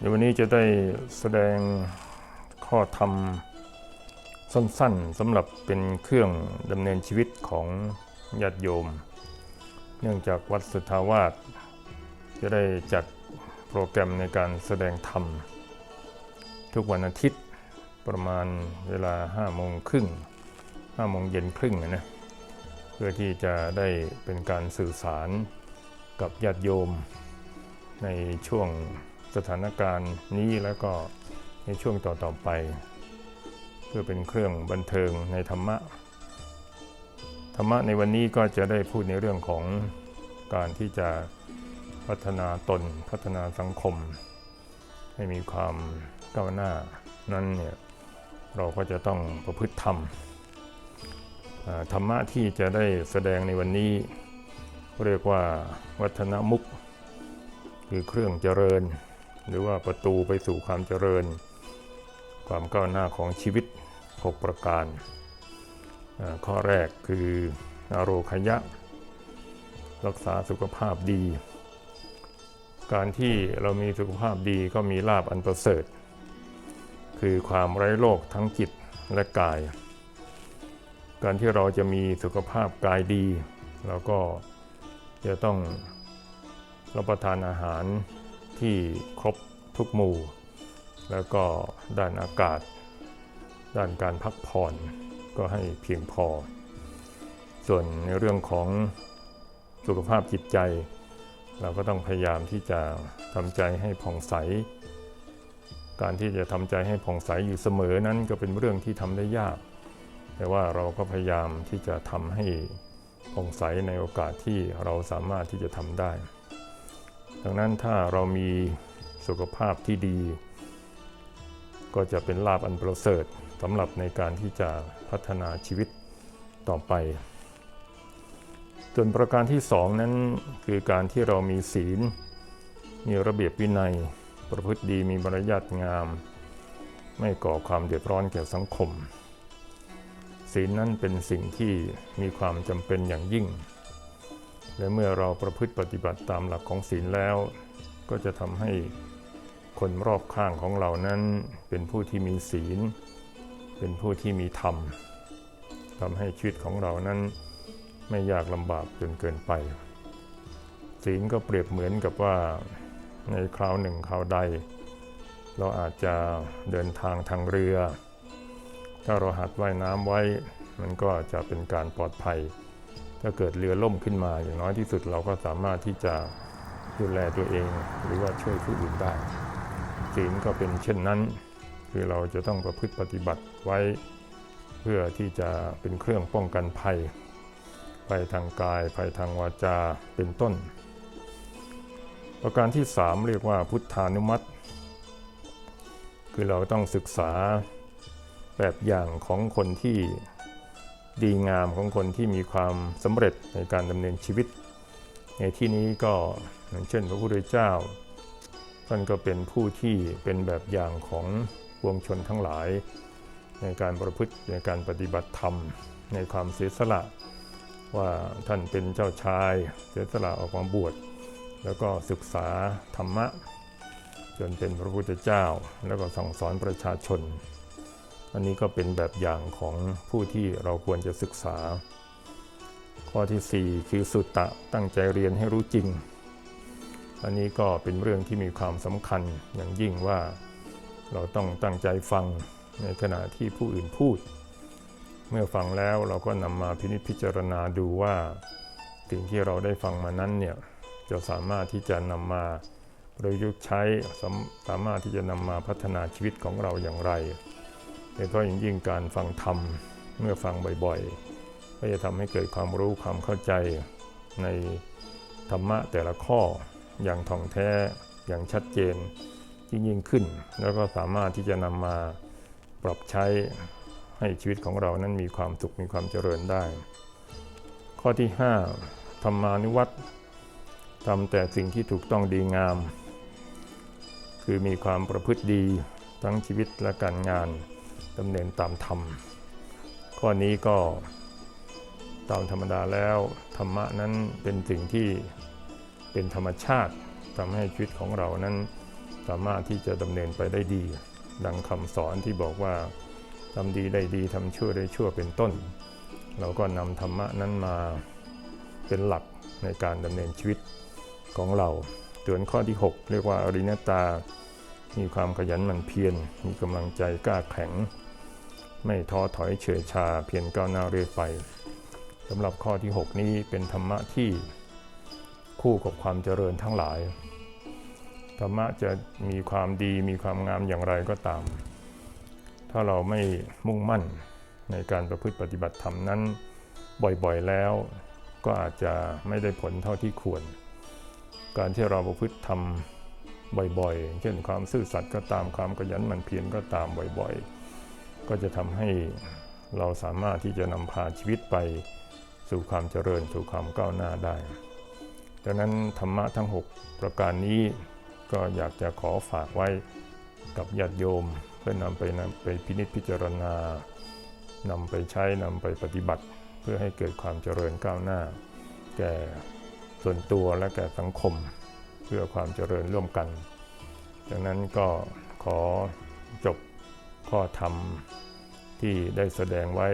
เดี๋ยววันนี้จะได้แสดงข้อธรรมสั้นๆสำหรับเป็นเครื่องดำเนินชีวิตของญาติโยม เนื่องจากวัดสุทธาวาสจะได้จัดโปรแกรมในการแสดงธรรม ทุกวันอาทิตย์ประมาณเวลา5โมงครึ่ง5โมงเย็นครึ่งนะเพื่อที่จะได้เป็นการสื่อสารกับญาติโยมในช่วง สถานการณ์นี้แล้วก็ในช่วงต่อๆไป เพื่อเป็นเครื่องบันเทิงในธรรมะ ธรรมะในวันนี้ก็จะได้พูดในเรื่องของการที่จะพัฒนาตนพัฒนาสังคม ให้มีความก้าวหน้านั้นเนี่ยเราก็จะต้องประพฤติธรรมธรรมะที่จะได้แสดงในวันนี้ เรียกว่าวัฒนมุก คือเครื่องเจริญ หรือว่าประตูไปสู่ความเจริญ ความก้าวหน้าของชีวิต 6 ประการ ข้อแรกคืออโรคยะ รักษาสุขภาพดี การที่เรามีสุขภาพดีก็มีลาบอันประเสริฐ คือความไร้โรคทั้งจิตและกาย การที่เราจะมีสุขภาพกายดีเราก็จะต้องรับประทานอาหาร ที่ครบทุกหมู่ แล้วก็ด้านอากาศ ด้านการพักผ่อนก็ให้เพียงพอ ส่วนในเรื่องของสุขภาพจิตใจ เราก็ต้องพยายามที่จะทำใจให้ผ่องใส การที่จะทำใจให้ผ่องใสอยู่เสมอนั้นก็เป็นเรื่องที่ทำได้ยาก แต่ว่าเราก็พยายามที่จะทำให้ผ่องใสในโอกาสที่เราสามารถที่จะทำได้ ดังนั้นถ้าเรามีสุขภาพที่ดี ก็จะเป็นลาบอันประเสริฐสำหรับในการที่จะพัฒนาชีวิตต่อไป ส่วนประการที่สองนั้นคือการที่เรามีศีล มีระเบียบวินัย ประพฤติดีมีมารยาทงาม ไม่ก่อความเดือดร้อนแก่สังคม ศีลนั้นเป็นสิ่งที่มีความจำเป็นอย่างยิ่ง และเมื่อเราประพฤติปฏิบัติตามหลักของศีลแล้ว ก็จะทำให้คนรอบข้างของเรานั้นเป็นผู้ที่มีศีล เป็นผู้ที่มีธรรมทำให้ชีวิตของเรานั้นไม่ยากลำบากจนเกินไป ศีลก็เปรียบเหมือนกับว่าในคราวหนึ่งคราวใด เราอาจจะเดินทางทางเรือ ถ้าเราหัดว่ายน้ำไว้ มันก็จะเป็นการปลอดภัย ถ้าเกิดเรือล่มขึ้นมาอย่างน้อยที่สุดเราก็สามารถที่จะดูแลตัวเองหรือว่าช่วยผู้อื่นได้ศีลก็เป็นเช่นนั้น คือเราจะต้องประพฤติปฏิบัติไว้เพื่อที่จะเป็นเครื่องป้องกันภัยภัยทางกายภัยทางวาจาเป็นต้น ประการที่ 3 เรียกว่าพุทธานุมัติ คือเราต้องศึกษาแบบอย่างของคนที่ ดีงามของคนที่มีความสำเร็จในการดำเนินชีวิต ในที่นี้ก็อย่างเช่น พระพุทธเจ้า ท่านก็เป็นผู้ที่เป็นแบบอย่างของปวงชนทั้งหลาย ในการประพฤติในการปฏิบัติธรรม ในความเสียสละ ว่าท่านเป็นเจ้าชาย เสียสละออกมาบวชแล้วก็ศึกษาธรรมะ จนเป็นพระพุทธเจ้า แล้วก็สั่งสอนประชาชน อันนี้ก็เป็นแบบอย่างของผู้ที่เราควรจะศึกษา ข้อที่ 4 คือสุตตะตั้งใจเรียนให้รู้จริง อันนี้ก็เป็นเรื่องที่มีความสำคัญอย่างยิ่งว่าเราต้องตั้งใจฟังในขณะที่ผู้อื่นพูด เมื่อฟังแล้วเราก็นำมาพินิจพิจารณาดูว่าสิ่งที่เราได้ฟังมานั้นเนี่ยจะสามารถที่จะนำมาประยุกต์ใช้สามสามารถที่จะนำมาพัฒนาชีวิตของเราอย่างไร โดยเฉพาะอย่างยิ่งการฟังธรรมเมื่อฟังบ่อยๆ ก็จะทำให้เกิดความรู้ความเข้าใจในธรรมะแต่ละข้ออย่างท่องแท้อย่างชัดเจนยิ่งยิ่งขึ้น แล้วก็สามารถที่จะนำมาปรับใช้ให้ชีวิตของเรานั้นมีความสุขมีความเจริญได้ ข้อที่ 5 ธรรมานุวัตทำแต่สิ่งที่ถูกต้องดีงาม คือมีความประพฤติดีทั้งชีวิตและการงาน ดำเนินตามธรรม ข้อนี้ก็ตามธรรมดาแล้วธรรมะนั้นเป็นสิ่งที่เป็นธรรมชาติทำให้ชีวิตของเรานั้นสามารถที่จะดำเนินไปได้ดี ดังคำสอนที่บอกว่าทำดีได้ดีทำชั่วได้ชั่วเป็นต้น เราก็นำธรรมะนั้นมาเป็นหลักในการดำเนินชีวิตของเราส่วนข้อที่ 6 เรียกว่าอริยตา มีความขยันหมั่นเพียร มีกำลังใจกล้าแข็ง ไม่ท้อถอยเฉื่อยชาเพียรก้าวหน้าเรื่อยไปสำหรับข้อที่ 6 นี้เป็นธรรมะที่คู่กับความเจริญทั้งหลาย ธรรมะจะมีความดีมีความงามอย่างไรก็ตาม ถ้าเราไม่มุ่งมั่นในการประพฤติปฏิบัติธรรมนั้น บ่อยๆแล้ว ก็อาจจะไม่ได้ผลเท่าที่ควร การที่เราประพฤติธรรมบ่อยๆ เช่นความซื่อสัตย์ก็ตามความขยันหมั่นเพียรก็ตามบ่อยๆ ก็จะทำให้เราสามารถที่จะนำพาชีวิตไปสู่ความเจริญสู่ความก้าวหน้าได้ดังนั้นธรรมะทั้ง 6 ประการนี้ก็อยากจะขอฝากไว้กับญาติโยม เพื่อนำไปนำไปพินิจพิจารณานำไปใช้นำไปปฏิบัติ เพื่อให้เกิดความเจริญก้าวหน้า แก่ส่วนตัวและแก่สังคม เพื่อความเจริญร่วมกัน ดังนั้นก็ขอจบ ข้อธรรมที่ได้แสดงไว้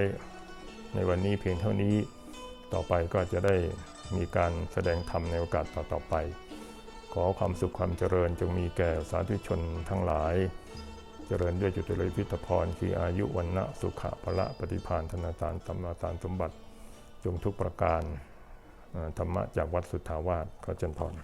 ในวันนี้เพียงเท่านี้ ต่อไปก็จะได้มีการแสดงธรรมในโอกาสต่อๆไป ขอความสุขความเจริญจงมีแก่สาธุชนทั้งหลาย เจริญด้วยจุติเลยพิทพรคืออายุวันนะสุขะพละปฏิพานธนาตานธรรมาตานสมบัติ จงทุกประการธรรมะจากวัดสุทธาวาสขอเจริญพร